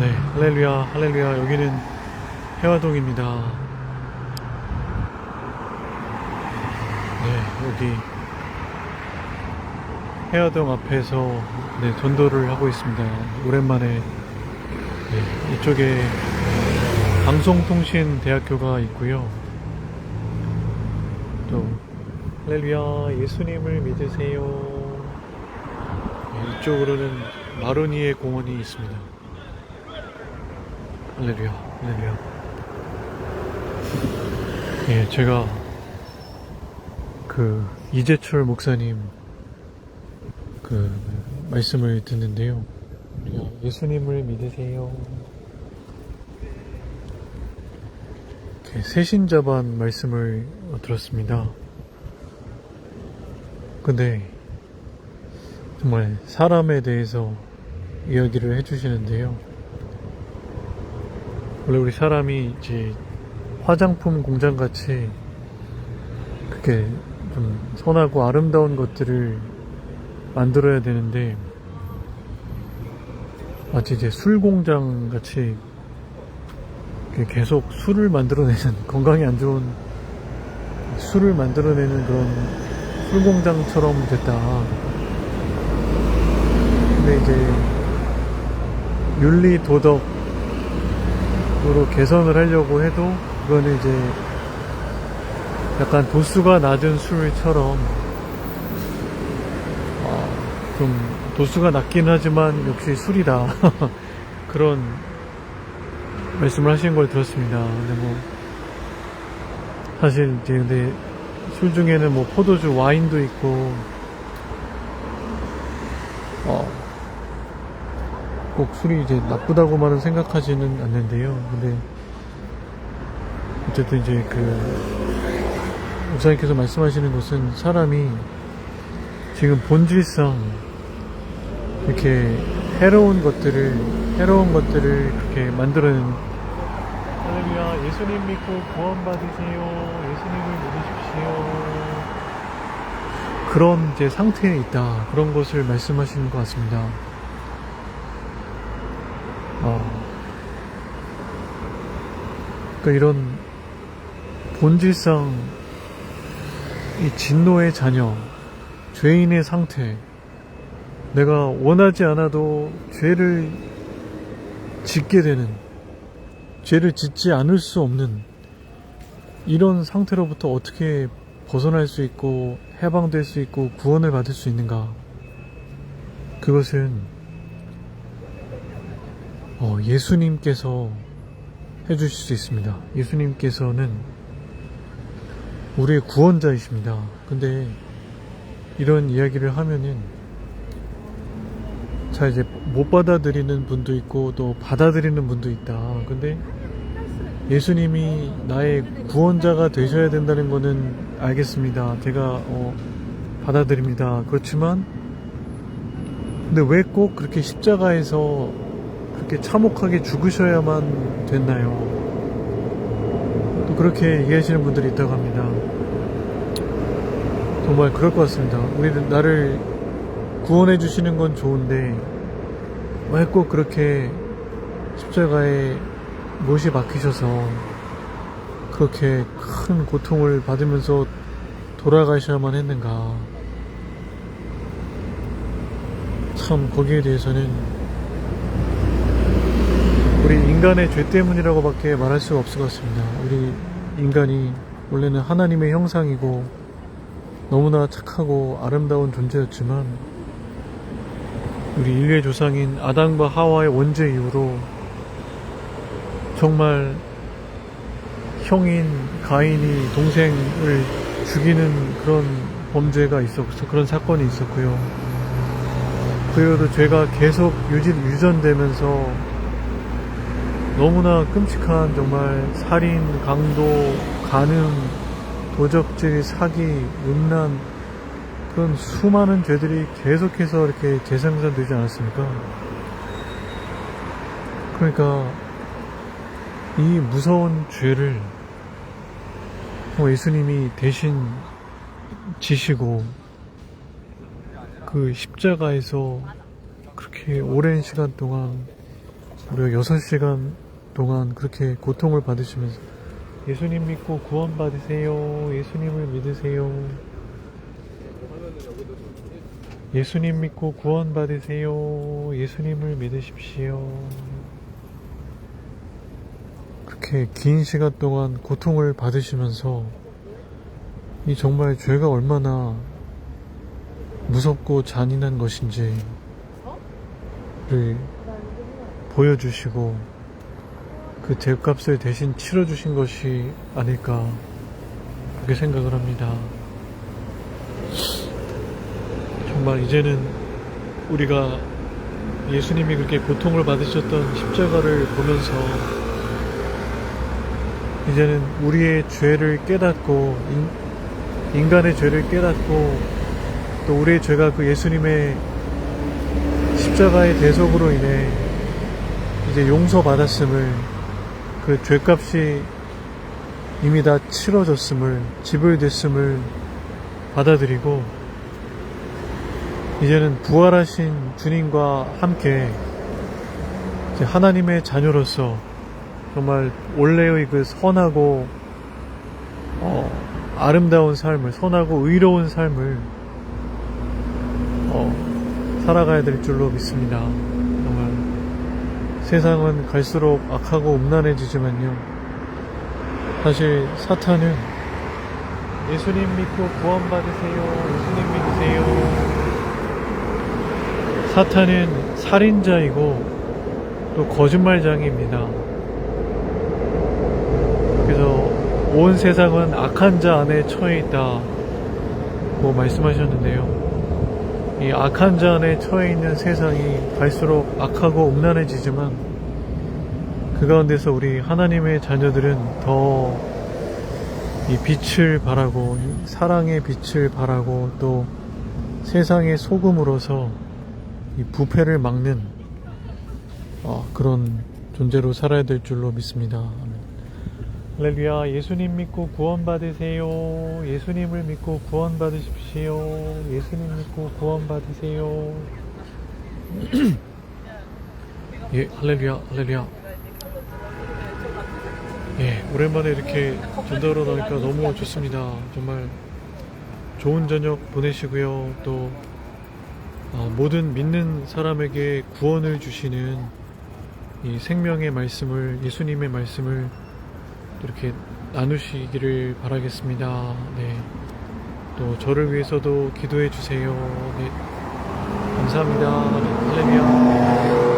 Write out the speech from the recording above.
네, 할렐루야, 할렐루야. 여기는 해화동입니다. 네, 여기 해화동 앞에서 네, 전도를 하고 있습니다. 오랜만에 네, 이쪽에 방송통신대학교가 있고요. 또 할렐루야, 예수님을 믿으세요. 네, 이쪽으로는 마로니에 공원이 있습니다. 할렐루야. 예, 제가 그 이재철 목사님 그 말씀을 듣는데요. 예수님을 믿으세요. 이렇게 세신자반 말씀을 들었습니다. 근데 정말 사람에 대해서 이야기를 해주시는데요. 원래 우리 사람이 이제 화장품 공장 같이 그렇게 좀 선하고 아름다운 것들을 만들어야 되는데 마치 이제 술 공장 같이 계속 술을 만들어내는 건강에 안 좋은 술을 만들어내는 그런 술 공장처럼 됐다. 근데 이제 윤리 도덕 으로 개선을 하려고 해도 그거는 이제 약간 도수가 낮은 술처럼 어, 좀 도수가 낮긴 하지만 역시 술이다 그런 말씀을 하신 걸 들었습니다. 근데 뭐 사실 이제 근데 술 중에는 뭐 포도주, 와인도 있고 어, 꼭 술이 이제 나쁘다고만은 생각하지는 않는데요. 근데 어쨌든 이제 그 목사님께서 말씀하시는 것은 사람이 지금 본질상 이렇게 해로운 것들을 해로운 것들을 그렇게 만들어낸 할렐루야 예수님 믿고 구원 받으세요 예수님을 믿으십시오 그런 이제 상태에 있다 그런 것을 말씀하시는 것 같습니다. 어, 그러니까 이런 본질상 이 진노의 자녀, 죄인의 상태, 내가 원하지 않아도 죄를 짓게 되는, 죄를 짓지 않을 수 없는 이런 상태로부터 어떻게 벗어날 수 있고 해방될 수 있고 구원을 받을 수 있는가? 그것은 어, 예수님께서 해주실 수 있습니다. 예수님께서는 우리의 구원자이십니다. 근데 이런 이야기를 하면은 자 이제 못 받아들이는 분도 있고 또 받아들이는 분도 있다. 근데 예수님이 나의 구원자가 되셔야 된다는 거는 알겠습니다. 제가 어, 받아들입니다. 그렇지만 근데 왜 꼭 그렇게 십자가에서 그렇게 참혹하게 죽으셔야만 됐나요? 또 그렇게 얘기하시는 분들이 있다고 합니다. 정말 그럴 것 같습니다. 우리는 나를 구원해 주시는 건 좋은데 왜 꼭 그렇게 십자가에 못이 박히셔서 그렇게 큰 고통을 받으면서 돌아가셔야만 했는가? 참 거기에 대해서는 우리 인간의 죄 때문이라고밖에 말할 수가 없을 것 같습니다. 우리 인간이 원래는 하나님의 형상이고 너무나 착하고 아름다운 존재였지만 우리 인류의 조상인 아담과 하와의 원죄 이후로 정말 형인 가인이 동생을 죽이는 그런 범죄가 있었고 그런 사건이 있었고요. 그 이후로 죄가 계속 유지, 유전되면서 너무나 끔찍한 정말 살인, 강도, 간음, 도적질, 사기, 음란 그런 수많은 죄들이 계속해서 이렇게 재생산되지 않았습니까? 그러니까 이 무서운 죄를 예수님이 대신 지시고 그 십자가에서 그렇게 오랜 시간 동안 우리가 6시간 동안 그렇게 고통을 받으시면서 예수님 믿고 구원 받으세요. 예수님을 믿으세요. 예수님 믿고 구원 받으세요. 예수님을 믿으십시오. 그렇게 긴 시간 동안 고통을 받으시면서 이 정말 죄가 얼마나 무섭고 잔인한 것인지를 보여주시고 그 죄값을 대신 치러주신 것이 아닐까 그렇게 생각을 합니다. 정말 이제는 우리가 예수님이 그렇게 고통을 받으셨던 십자가를 보면서 이제는 우리의 죄를 깨닫고 인, 인간의 죄를 깨닫고 또 우리의 죄가 그 예수님의 십자가의 대속으로 인해 이제 용서받았음을 그 죄값이 이미 다 치러졌음을 지불됐음을 받아들이고 이제는 부활하신 주님과 함께 하나님의 자녀로서 정말 원래의 그 선하고 어, 아름다운 삶을 선하고 의로운 삶을 어, 살아가야 될 줄로 믿습니다. 세상은 갈수록 악하고 음란해지지만요. 사실 사탄은 예수님 믿고 구원받으세요. 예수님 믿으세요. 사탄은 살인자이고 또 거짓말장입니다. 그래서 온 세상은 악한 자 안에 처해 있다 고 말씀하셨는데요. 이 악한 자 안에 처해 있는 세상이 갈수록 악하고 음란해지지만 그 가운데서 우리 하나님의 자녀들은 더 이 빛을 바라고 사랑의 빛을 바라고 또 세상의 소금으로서 이 부패를 막는 어, 그런 존재로 살아야 될 줄로 믿습니다. 할렐루야 예수님 믿고 구원 받으세요. 예수님을 믿고 구원 받으십시오. 예수님 믿고 구원 받으세요. 예 할렐루야 할렐루야. 예 오랜만에 이렇게 전도로 나오니까 너무 좋습니다. 정말 좋은 저녁 보내시고요. 또 어, 모든 믿는 사람에게 구원을 주시는 이 생명의 말씀을 예수님의 말씀을 이렇게 나누시기를 바라겠습니다. 네. 또 저를 위해서도 기도해 주세요. 네. 감사합니다. 할렐루야.